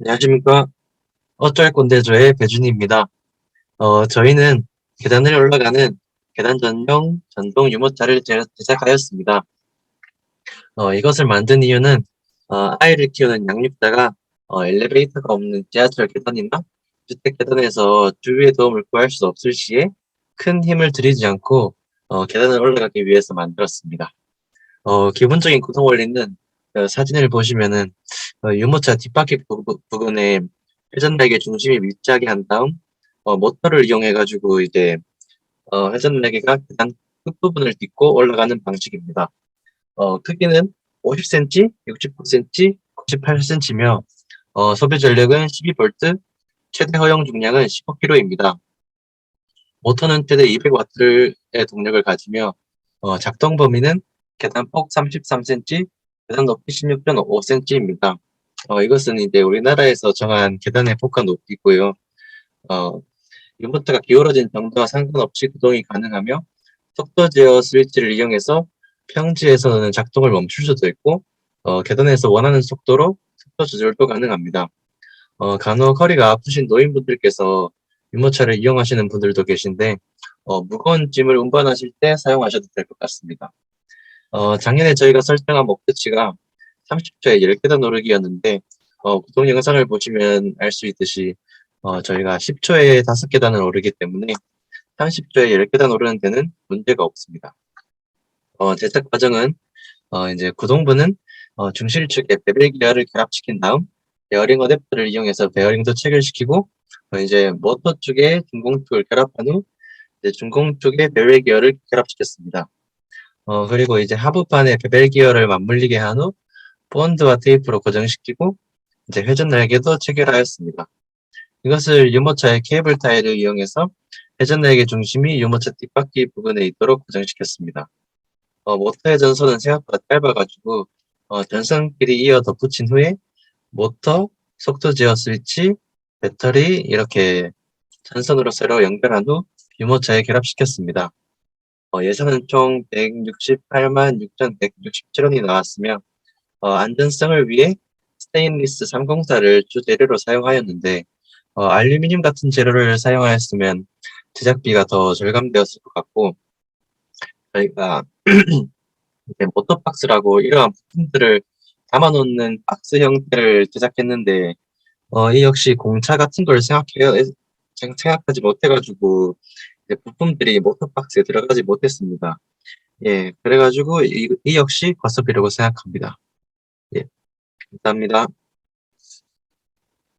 안녕하십니까. 어쩔 건데조의 배준희입니다. 어, 저희는 계단을 올라가는 계단 전용 전동 유모차를 제- 제작하였습니다. 어, 이것을 만든 이유는 어, 아이를 키우는 양육자가 어, 엘리베이터가 없는 지하철 계단이나 주택 계단에서 주위의 도움을 구할 수 없을 시에 큰 힘을 들이지 않고 어, 계단을 올라가기 위해서 만들었습니다. 어, 기본적인 구성 원리는 어, 사진을 보시면은 어, 유모차 뒷바퀴 부, 분에 회전 날개 중심이 밀착이 한 다음 어, 모터를 이용해 가지고 이제 어, 회전 날개가 계단 끝부분을 딛고 올라가는 방식입니다. 어, 크기는 50cm, 69cm, 98cm며 어, 소비 전력은 12V, 최대 허용 중량은 15kg입니다. 모터는 최대 200W의 동력을 가지며 어, 작동 범위는 계단 폭 33cm, 계단 높이 16.5cm입니다. 어, 이것은 이제 우리나라에서 정한 계단의 폭과 높이고요. 어, 유모차가 기울어진 정도와 상관없이 구동이 가능하며 속도 제어 스위치를 이용해서 평지에서는 작동을 멈출 수도 있고 어, 계단에서 원하는 속도로 속도 조절도 가능합니다. 어, 간혹 허리가 아프신 노인분들께서 유모차를 이용하시는 분들도 계신데 어, 무거운 짐을 운반하실 때 사용하셔도 될 것 같습니다. 어, 작년에 저희가 설정한 목표치가 30초에 10계단 오르기였는데 어, 구동 영상을 보시면 알 수 있듯이 어, 저희가 10초에 5계단을 오르기 때문에 30초에 10계단 오르는 데는 문제가 없습니다. 어, 제작 과정은 어, 이제 구동부는 어, 중실축에 베벨 기어를 결합시킨 다음 베어링 어댑터를 이용해서 베어링 도 체결 시키고 어, 이제 모터 쪽에 중공축을 결합한 후 이제 중공 쪽에 베벨 기어를 결합시켰습니다. 어, 그리고 이제 하부판에 베벨 기어를 맞물리게 한 후 본드와 테이프로 고정시키고 이제 회전 날개도 체결하였습니다. 이것을 유모차의 케이블 타일을 이용해서 회전 날개 중심이 유모차 뒷바퀴 부분에 있도록 고정시켰습니다. 어, 모터의 전선은 생각보다 짧아가지고 어, 전선끼리 이어 덧붙인 후에 모터, 속도 제어 스위치, 배터리 이렇게 전선으로 새로 연결한 후 유모차에 결합시켰습니다. 어, 예산은 총 168만 6,167원이 나왔으며 어, 안전성을 위해 스테인리스 304를 주 재료로 사용하였는데 어, 알루미늄 같은 재료를 사용하였으면 제작비가 더 절감되었을 것 같고 저희가 모터박스라고 이러한 부품들을 담아놓는 박스 형태를 제작했는데 어, 이 역시 공차 같은 걸 생각해요. 생- 생각하지 못해가지고 부품들이 모터박스에 들어가지 못했습니다. 예, 그래가지고 이, 이 역시 과소비라고 생각합니다. 예, 감사합니다.